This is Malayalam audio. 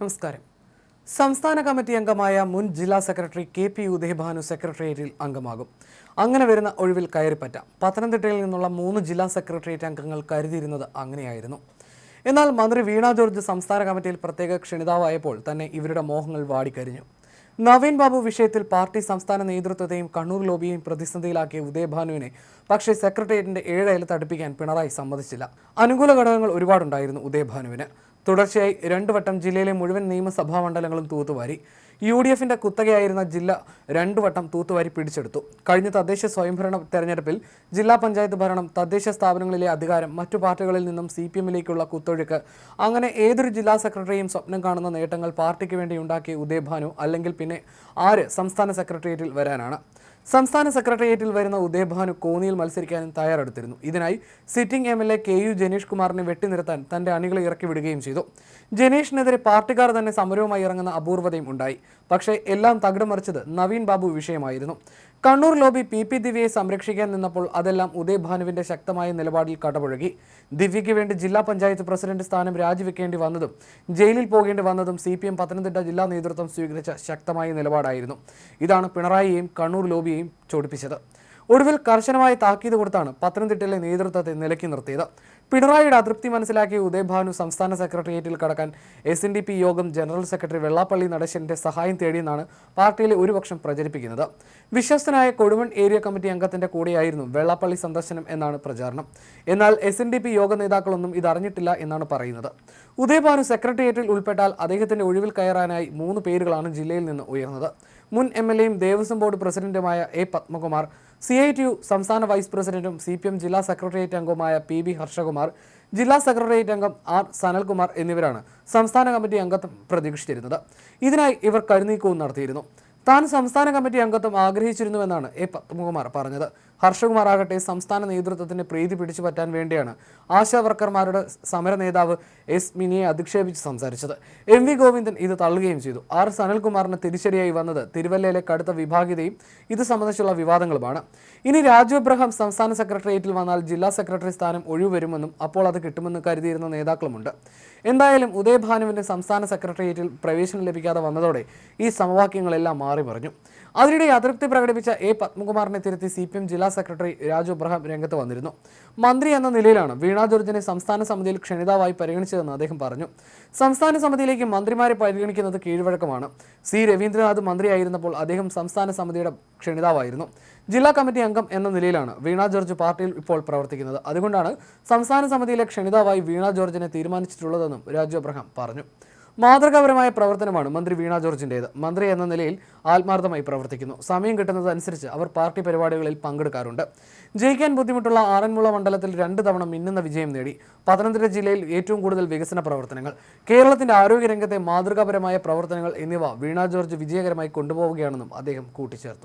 നമസ്കാരം. സംസ്ഥാന കമ്മിറ്റി അംഗമായ മുൻ ജില്ലാ സെക്രട്ടറി കെ പി ഉദയഭാനു സെക്രട്ടേറിയറ്റിൽ അംഗമാകും. അങ്ങനെ വരുന്ന ഒഴിവിൽ കയറിപ്പറ്റാം. പത്തനംതിട്ടയിൽ നിന്നുള്ള മൂന്ന് ജില്ലാ സെക്രട്ടേറിയറ്റ് അംഗങ്ങൾ കരുതിയിരുന്നത് അങ്ങനെയായിരുന്നു. എന്നാൽ മന്ത്രി വീണ ജോർജ് സംസ്ഥാന കമ്മിറ്റിയിൽ പ്രത്യേക ക്ഷണിതാവായപ്പോൾ തന്നെ ഇവരുടെ മോഹങ്ങൾ വാടിക്കരിഞ്ഞു. നവീൻ ബാബു വിഷയത്തിൽ പാർട്ടി സംസ്ഥാന നേതൃത്വത്തെയും കണ്ണൂർ ലോബിയെയും പ്രതിസന്ധിയിലാക്കിയ ഉദയഭാനുവിനെ പക്ഷേ സെക്രട്ടേറിയറ്റിന്റെ ഏഴയിൽ തടിപ്പിക്കാൻ പിണറായി സമ്മതിച്ചില്ല. അനുകൂല ഘടകങ്ങൾ ഒരുപാടുണ്ടായിരുന്നു ഉദയഭാനുവിന്. തുടർച്ചയായി രണ്ടു വട്ടം ജില്ലയിലെ മുഴുവൻ നിയമസഭാ മണ്ഡലങ്ങളും തൂത്തുവാരി. യു ഡി എഫിന്റെ കുത്തകയായിരുന്ന ജില്ല രണ്ടു വട്ടം തൂത്തുവാരി പിടിച്ചെടുത്തു. കഴിഞ്ഞ തദ്ദേശ സ്വയംഭരണ തെരഞ്ഞെടുപ്പിൽ ജില്ലാ പഞ്ചായത്ത് ഭരണം തദ്ദേശ സ്ഥാപനങ്ങളിലെ അധികാരം മറ്റു പാർട്ടികളിൽ നിന്നും സി പി എമ്മിലേക്കുള്ള കുത്തൊഴുക്ക് അങ്ങനെ ഏതൊരു ജില്ലാ സെക്രട്ടറിയും സ്വപ്നം കാണുന്ന നേട്ടങ്ങൾ പാർട്ടിക്ക് വേണ്ടി ഉണ്ടാക്കിയ ഉദയഭാനു അല്ലെങ്കിൽ പിന്നെ ആര് സംസ്ഥാന സെക്രട്ടേറിയറ്റിൽ വരാനാണ്. സംസ്ഥാന സെക്രട്ടേറിയറ്റിൽ വരുന്ന ഉദയഭാനു കോന്നിയിൽ മത്സരിക്കാനും തയ്യാറെടുത്തിരുന്നു. ഇതിനായി sitting M L A K U Janeesh കുമാറിനെ വെട്ടിനിർത്താൻ തന്റെ അണികളെ ഇറക്കി വിടുകയും ചെയ്തു. ജനീഷിനെതിരെ പാർട്ടിക്കാർ തന്നെ സമരവുമായി ഇറങ്ങുന്ന അപൂർവതയും ഉണ്ടായി. പക്ഷേ എല്ലാം തകിടം മറിച്ചത് നവീൻ ബാബു വിഷയമായിരുന്നു. കണ്ണൂർ ലോബി പി പി ദിവ്യയെ സംരക്ഷിക്കാൻ നിന്നപ്പോൾ അതെല്ലാം ഉദയഭാനുവിന്റെ ശക്തമായ നിലപാടിൽ കടപുഴകി. ദിവ്യയ്ക്ക് വേണ്ടി ജില്ലാ പഞ്ചായത്ത് പ്രസിഡന്റ് സ്ഥാനം രാജിവെക്കേണ്ടി വന്നതും ജയിലിൽ പോകേണ്ടി വന്നതും സി പി എം പത്തനംതിട്ട ജില്ലാ നേതൃത്വം സ്വീകരിച്ച ശക്തമായ നിലപാടായിരുന്നു. ഇതാണ് പിണറായിയെയും കണ്ണൂർ ലോബിയെയും ചോടിപ്പിച്ചത്. ഒടുവിൽ കർശനമായ താക്കീത് കൊടുത്താണ് പത്തനംതിട്ടയിലെ നേതൃത്വത്തെ നിലക്കി നിർത്തിയത്. പിണറായിയുടെ അതൃപ്തി മനസ്സിലാക്കിയ ഉദയഭാനു സംസ്ഥാന സെക്രട്ടേറിയറ്റിൽ കടക്കാൻ S N D P Yogam general secretary Vellappally നടേശന്റെ സഹായം തേടിയെന്നാണ് പാർട്ടിയിലെ ഒരു പക്ഷം പ്രചരിപ്പിക്കുന്നത്. വിശ്വസ്തനായ കൊടുവൺ ഏരിയ കമ്മിറ്റി അംഗത്തിന്റെ കൂടെയായിരുന്നു വെള്ളാപ്പള്ളി സന്ദർശനം എന്നാണ് പ്രചാരണം. എന്നാൽ എസ് എൻ ഡി പി യോഗ നേതാക്കളൊന്നും ഇതറിഞ്ഞിട്ടില്ല എന്നാണ് പറയുന്നത്. ഉദയഭാനു സെക്രട്ടേറിയറ്റിൽ ഉൾപ്പെട്ടാൽ അദ്ദേഹത്തിന്റെ ഒഴിവിൽ കയറാനായി മൂന്ന് പേരുകളാണ് ജില്ലയിൽ നിന്ന് ഉയർന്നത്. മുൻ എം എൽ എയും ദേവസ്വം ബോർഡ് പ്രസിഡന്റുമായ A Padmakumar C I T U സംസ്ഥാന വൈസ് പ്രസിഡന്റും സി പി എം ജില്ലാ സെക്രട്ടേറിയറ്റ് അംഗവുമായ പി ബി ഹർഷകുമാർ ജില്ലാ സെക്രട്ടേറിയറ്റ് അംഗം ആർ സനൽകുമാർ എന്നിവരാണ് സംസ്ഥാന കമ്മിറ്റി അംഗത്വം പ്രതീക്ഷിച്ചിരുന്നത്. ഇതിനായി ഇവർ കരുനീക്കവും നടത്തിയിരുന്നു. താൻ സംസ്ഥാന കമ്മിറ്റി അംഗത്വം ആഗ്രഹിച്ചിരുന്നുവെന്നാണ് എ പത്മകുമാർ പറഞ്ഞത്. ഹർഷകുമാർ ആകട്ടെ സംസ്ഥാന നേതൃത്വത്തിന്റെ പ്രീതി പിടിച്ചു പറ്റാൻ വേണ്ടിയാണ് ആശാ വർക്കർമാരുടെ സമര നേതാവ് എസ് മിനിയെ അധിക്ഷേപിച്ച് സംസാരിച്ചത്. എം വി ഗോവിന്ദൻ ഇത് തള്ളുകയും ചെയ്തു. ആർ സനൽകുമാറിന് തിരിച്ചടിയായി വന്നത് തിരുവല്ലയിലെ കടുത്ത വിഭാഗീയതയും ഇത് സംബന്ധിച്ചുള്ള വിവാദങ്ങളുമാണ്. ഇനി രാജു സംസ്ഥാന സെക്രട്ടേറിയറ്റിൽ വന്നാൽ ജില്ലാ സെക്രട്ടറി സ്ഥാനം ഒഴിവ് വരുമെന്നും അപ്പോൾ അത് കിട്ടുമെന്ന് കരുതിയിരുന്ന നേതാക്കളുമുണ്ട്. എന്തായാലും ഉദയഭാനുവിന്റെ സംസ്ഥാന സെക്രട്ടേറിയറ്റിൽ പ്രവേശനം ലഭിക്കാതെ വന്നതോടെ ഈ സമവാക്യങ്ങളെല്ലാം മാറി. മറിഞ്ഞു. അതിനിടെ അതൃപ്തി പ്രകടിപ്പിച്ച എ പത്മകുമാറിനെ തിരുത്തി സി പി എം ജില്ലാ സെക്രട്ടറി രാജു അബ്രഹാം രംഗത്ത് വന്നിരുന്നു. മന്ത്രി എന്ന നിലയിലാണ് വീണ ജോർജിനെ സംസ്ഥാന സമിതിയിൽ ക്ഷണിതാവായി പരിഗണിച്ചതെന്ന് അദ്ദേഹം പറഞ്ഞു. സംസ്ഥാന സമിതിയിലേക്ക് മന്ത്രിമാരെ പരിഗണിക്കുന്നത് കീഴ്വഴക്കമാണ്. സി രവീന്ദ്രനാഥ് മന്ത്രിയായിരുന്നപ്പോൾ അദ്ദേഹം സംസ്ഥാന സമിതിയുടെ ക്ഷണിതാവായിരുന്നു. ജില്ലാ കമ്മിറ്റി അംഗം എന്ന നിലയിലാണ് വീണ ജോർജ് പാർട്ടിയിൽ ഇപ്പോൾ പ്രവർത്തിക്കുന്നത്. അതുകൊണ്ടാണ് സംസ്ഥാന സമിതിയിലെ ക്ഷണിതാവായി വീണ ജോർജിനെ തീരുമാനിച്ചിട്ടുള്ളതെന്നും രാജു അബ്രഹാം പറഞ്ഞു. മാതൃകാപരമായ പ്രവർത്തനമാണ് മന്ത്രി വീണ ജോർജിന്റേത് മന്ത്രി എന്ന നിലയിൽ ആത്മാർത്ഥമായി പ്രവർത്തിക്കുന്നു. സമയം കിട്ടുന്നതനുസരിച്ച് അവർ പാർട്ടി പരിപാടികളിൽ പങ്കെടുക്കാറുണ്ട്. ജയിക്കാൻ ബുദ്ധിമുട്ടുള്ള ആറന്മുള മണ്ഡലത്തിൽ രണ്ട് തവണ മിന്നുന്ന വിജയം നേടി പത്തനംതിട്ട ജില്ലയിൽ ഏറ്റവും കൂടുതൽ വികസന പ്രവർത്തനങ്ങൾ. കേരളത്തിന്റെ ആരോഗ്യരംഗത്തെ മാതൃകാപരമായ പ്രവർത്തനങ്ങൾ എന്നിവ വീണ ജോർജ് വിജയകരമായി കൊണ്ടുപോവുകയാണെന്നും അദ്ദേഹം കൂട്ടിച്ചേർത്തു.